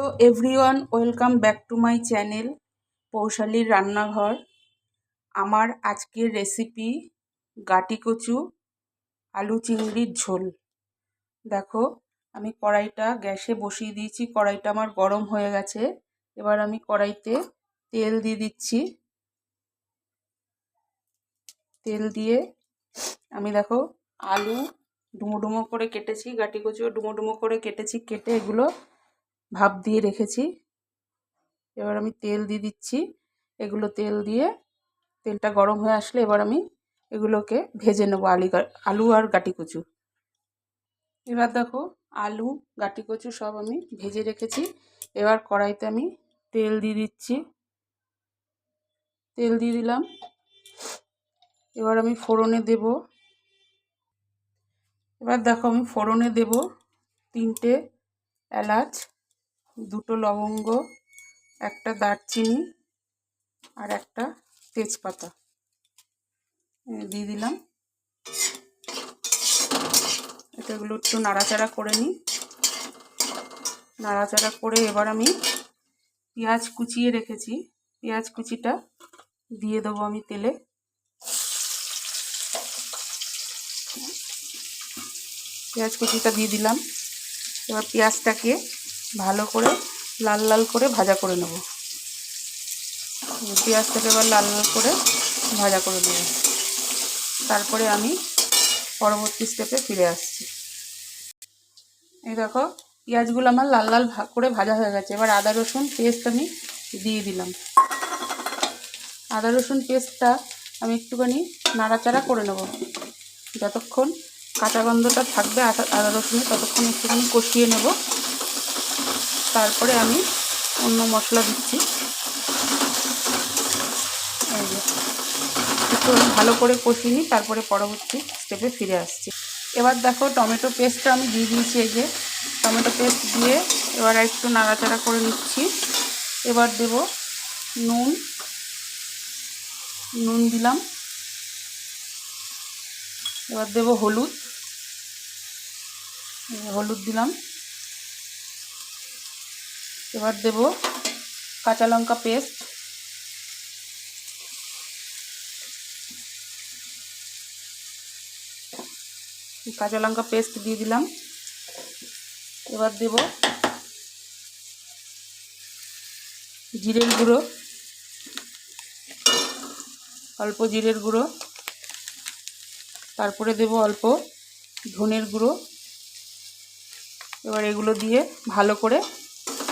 Hello everyone welcome back to my channel পৌশালীর রান্নাঘর আমার আজকের রেসিপি গাটি কচু, আলু চিংড়ির ঝোল। দেখো, আমি কড়াইটা, গ্যাসে বসিয়ে দিয়েছি, কড়াইটা আমার গরম হয়ে গেছে। এবার আমি কড়াইতে তেল দিয়ে দিচ্ছি। তেল দিয়ে আমি দেখো, আলু ডুমো ডুমো করে কেটেছি, গাটি কচুও ডুমো ডুমো করে কেটেছি, কেটে এগুলো ভাপ দিয়ে রেখেছি। এবার আমি তেল দিয়ে দিচ্ছি। এগুলো তেল দিয়ে তেলটা গরম হয়ে আসলে এবার আমি এগুলোকে ভেজে নেব আলি আলু আর গাটি কচু এবার দেখো আলু গাটি কচু সব আমি ভেজে রেখেছি। এবার কড়াইতে আমি তেল দিয়ে দিচ্ছি। তেল দিয়ে দিলাম। এবার আমি ফোড়নে দেব। এবার দেখো আমি ফোড়নে দেব তিনটে এলাচ। দুটো লবঙ্গ, একটা দারচিনি আর একটা তেজপাতা। দিয়ে দিলাম। এটাগুলো একটু নাড়াচাড়া করে নিই। নাড়াচাড়া করে এবার আমি পেঁয়াজ কুচিয়ে রেখেছি। পেঁয়াজ কুচিটা দিয়ে দেবো আমি তেলে। পেঁয়াজ কুচিটা দিয়ে দিলাম। এবার পেঁয়াজটাকে ভালো করে লাল লাল করে ভাজা করে নেব। পেঁয়াজটাকে এবার লাল লাল করে ভাজা করে নেব। তারপরে আমি পরবর্তী স্টেপে ফিরে আসছি। এই দেখো, পেঁয়াজগুলো আমার লাল লাল করে ভাজা হয়ে গেছে। এবার আদা, রসুন পেস্ট আমি দিয়ে দিলাম। আদা, রসুন পেস্টটা আমি একটুখানি নাড়াচাড়া করে নেব। যতক্ষণ কাঁচা গন্ধটা থাকবে আদা, রসুনে ততক্ষণ একটুখানি কষিয়ে নেব। তারপরে আমি অন্য মশলা দিচ্ছি। একটু ভালো করে কষিয়ে নিই, তারপরে পরবর্তী স্টেপে ফিরে আসছি। এবার দেখো টমেটো পেস্টটা আমি দিয়ে দিয়েছি, এই যে টমেটো পেস্ট দিয়ে এবার একটু নাড়াচাড়া করে নিচ্ছি। এবার দেব নুন নুন দিলাম। এবার দেব হলুদ হলুদ দিলাম। এবার দেব কাঁচা লঙ্কা পেস্ট কাঁচা লঙ্কা পেস্ট দিয়ে দিলাম। এবার দেব জিরের গুঁড়ো। অল্প জিরের গুঁড়ো। তারপরে দেব অল্প ধনের গুঁড়ো। এবার এগুলো দিয়ে ভালো করে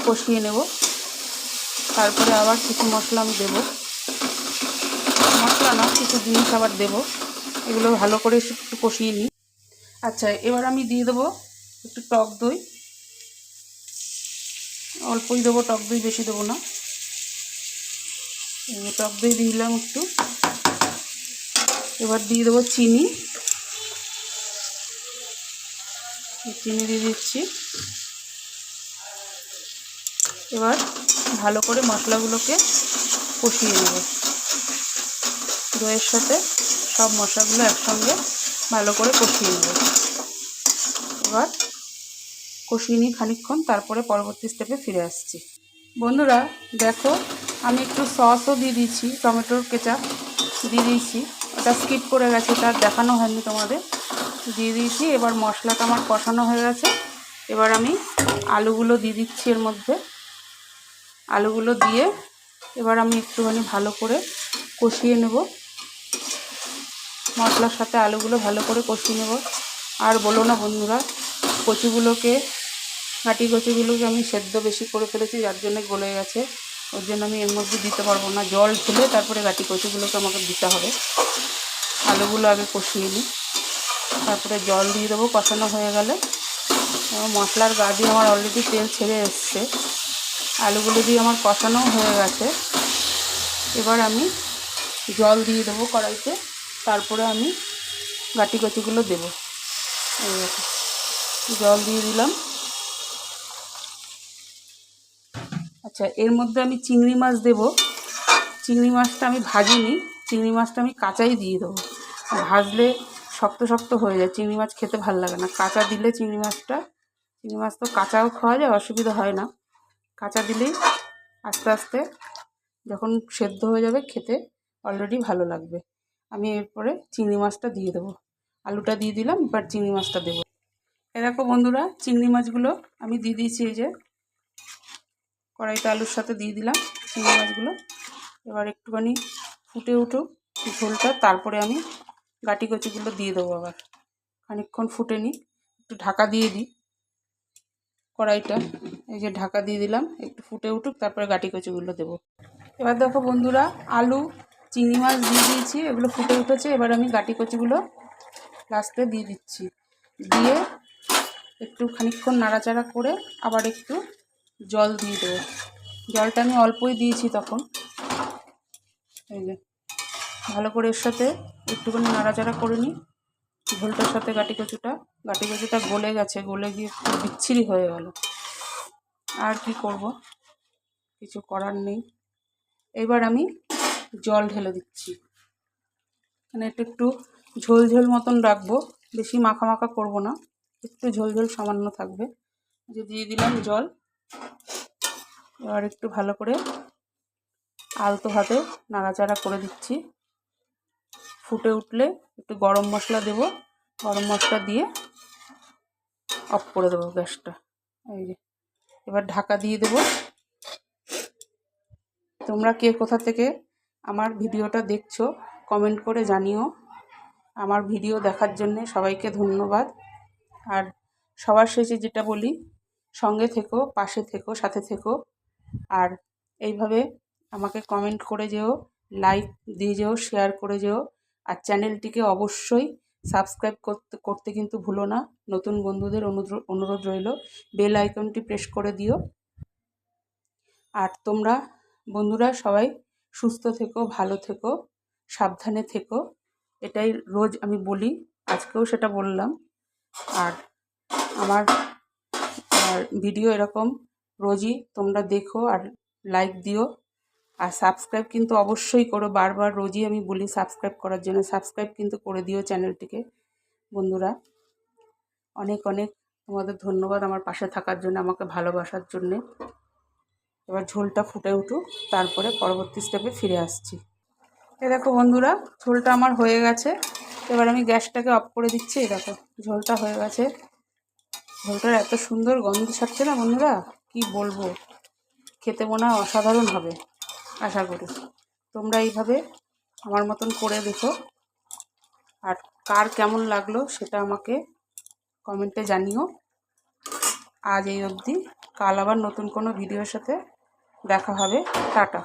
কষিয়ে নেব। তারপরে আবার কিছু মশলা আমি দেবো। মশলা না, কিছু জিনিস আবার দেবো। এগুলো ভালো করে একটু কষিয়ে নিই। আচ্ছা এবার আমি দিয়ে দেবো একটু টক দই। অল্পই দেবো, টক দই বেশি দেবো না। টক দই দিলাম একটু। এবার দিয়ে দেবো চিনি। চিনি দিয়ে দিচ্ছি। এবার ভালো করে মশলাগুলোকে কষিয়ে নেব। দইয়ের সাথে সব মশলাগুলো একসঙ্গে ভালো করে কষিয়ে নেব। এবার কষিয়ে নিই খানিক্ষণ তারপরে পরবর্তী স্টেপে ফিরে আসছি। বন্ধুরা, দেখো আমি একটু সসও দিয়ে দিয়েছি, টমেটোর কেচা দিয়ে দিয়েছি। ওটা স্কিপ করে গেছে তার দেখানো হয়নি তোমাদের। দিয়ে দিয়েছি, এবার মশলাটা আমার কষানো হয়ে গেছে। এবার আমি আলুগুলো দিয়ে দিচ্ছি এর মধ্যে। আলুগুলো দিয়ে এবার আমি একটুখানি ভালো করে কষিয়ে নেব। মশলার সাথে আলুগুলো ভালো করে কষিয়ে নেব। আর বলো না বন্ধুরা, কচুগুলোকে, ঘাটি কচুগুলোকে আমি সেদ্ধ বেশি করে ফেলেছি, যার জন্য গলে গেছে। ওর জন্য আমি এর মধ্যে দিতে পারব না। জল ঢেলে তারপরে গাটি কচুগুলোকে আমাকে দিতে হবে। আলুগুলো আগে কষিয়ে নিই। তারপরে জল দিয়ে দেবো, কষানো হয়ে গেলে। মশলার গা দিয়ে আমার অলরেডি তেল ছেড়ে এসছে। আলুগুলো দিয়ে আমার কষানোও হয়ে গেছে। এবার আমি জল দিয়ে দেবো কড়াইতে, তারপরে আমি গাটি কচিগুলো দেবো জল দিয়ে দিলাম। আচ্ছা এর মধ্যে আমি চিংড়ি মাছ দেব। চিংড়ি মাছটা আমি ভাজিনি, চিংড়ি মাছটা আমি কাঁচাই দিয়ে দেবো। ভাজলে শক্ত শক্ত হয়ে যায়, চিংড়ি মাছ খেতে ভালো লাগে না। কাঁচা দিলে চিংড়ি মাছটা, চিংড়ি মাছ তো কাঁচাও খাওয়া যায়, অসুবিধা হয় না। কাঁচা দিলেই আস্তে আস্তে যখন সেদ্ধ হয়ে যাবে খেতে অলরেডি ভালো লাগবে। আমি এরপরে চিংড়ি মাছটা দিয়ে দেবো। আলুটা দিয়ে দিলাম, এবার চিংড়ি মাছটা দেবো। দেখো বন্ধুরা, চিংড়ি মাছগুলো আমি দিয়ে দিয়েছি এই যে। কড়াইতে আলুর সাথে দিয়ে দিলাম চিংড়ি মাছগুলো। এবার একটুখানি ফুটে উঠুক ঝোলটা, তারপরে আমি গাটি কচিগুলো দিয়ে দেবো আবার। খানিকক্ষণ ফুটে নিই একটু ঢাকা দিয়ে দিই কড়াইটা। এই যে ঢাকা দিয়ে দিলাম, একটু ফুটে উঠুক, তারপরে গাটি কচিগুলো দেবো। এবার দেখো বন্ধুরা, আলু, চিংড়ি মাছ দিয়ে দিয়েছি, এগুলো ফুটে উঠেছে, এবার আমি গাটি কচিগুলো লাস্টে দিয়ে দিচ্ছি। দিয়ে একটু খানিকক্ষণ নাড়াচাড়া করে আবার একটু জল দিয়ে দেবো। জলটা আমি অল্পই দিয়েছি তখন। এই যে, ভালো করে এর সাথে একটুখানি নাড়াচাড়া করে নিই। ঝোলটার সাথে গাটি কচুটা গাটি কচুটা গলে গেছে, গলে গিয়ে বিচ্ছিরি হয়ে গেল। আর কি করব? কিছু করার নেই। এবার আমি জল ঢেলে দিচ্ছি। মানে একটু একটু ঝোল ঝোল মতন রাখব। বেশি মাখা মাখা করব না। একটু ঝোল ঝোল সামান্য থাকবে। যে দিয়ে দিলাম জল। এবার একটু ভালো করে আলতো হাতে নাড়াচাড়া করে দিচ্ছি। ফুটে উঠলে একটু গরম মশলা দেব। গরম মশলা দিয়ে অফ করে দেবো গ্যাসটা। এই যে এবার ঢাকা দিয়ে দেব। তোমরা কে কোথা থেকে আমার ভিডিওটা দেখছ কমেন্ট করে জানিও। আমার ভিডিও দেখার জন্যে সবাইকে ধন্যবাদ। আর সবার শেষে যেটা বলি, সঙ্গে থেকো, পাশে থেকো, সাথে থেকো। আর এইভাবে আমাকে কমেন্ট করে যেও লাইক দিয়ে যেও শেয়ার করে যেও। আর চ্যানেলটিকে অবশ্যই সাবস্ক্রাইব করতে করতে কিন্তু ভুলো না। নতুন বন্ধুদের অনুরোধ রইল, বেল আইকনটি প্রেস করে দিও। আর তোমরা বন্ধুরা সবাই সুস্থ থেকো, ভালো থেকো, সাবধানে থেকো। এটাই রোজ আমি বলি, আজকেও সেটা বললাম। আর আমার আর ভিডিও এরকম, রোজই তোমরা দেখো আর লাইক দিও। আর সাবস্ক্রাইব কিন্তু অবশ্যই করো। বারবার রোজই আমি বলি সাবস্ক্রাইব করার জন্য। সাবস্ক্রাইব কিন্তু করে দিও চ্যানেলটিকে বন্ধুরা, অনেক অনেক তোমাদের ধন্যবাদ আমার পাশে থাকার জন্য, আমাকে ভালোবাসার জন্যে। এবার ঝোলটা ফুটে উঠুক, তারপরে পরবর্তী স্টেপে ফিরে আসছি। এ দেখো বন্ধুরা, ঝোলটা আমার হয়ে গেছে। এবার আমি গ্যাসটাকে অফ করে দিচ্ছি। এই দেখো, ঝোলটা হয়ে গেছে। ঝোলটার এত সুন্দর গন্ধ ছাড়ছে না বন্ধুরা? কি বলব? খেতে মনে হয় অসাধারণ হবে। আশা করি। তোমরা এইভাবে আমার মতন করে দেখো। আর কার কেমন লাগল সেটা আমাকে কমেন্টে জানিও। আজ এই অবধি। কাল আবার নতুন কোনো ভিডিওর সাথে দেখা হবে। টাটা।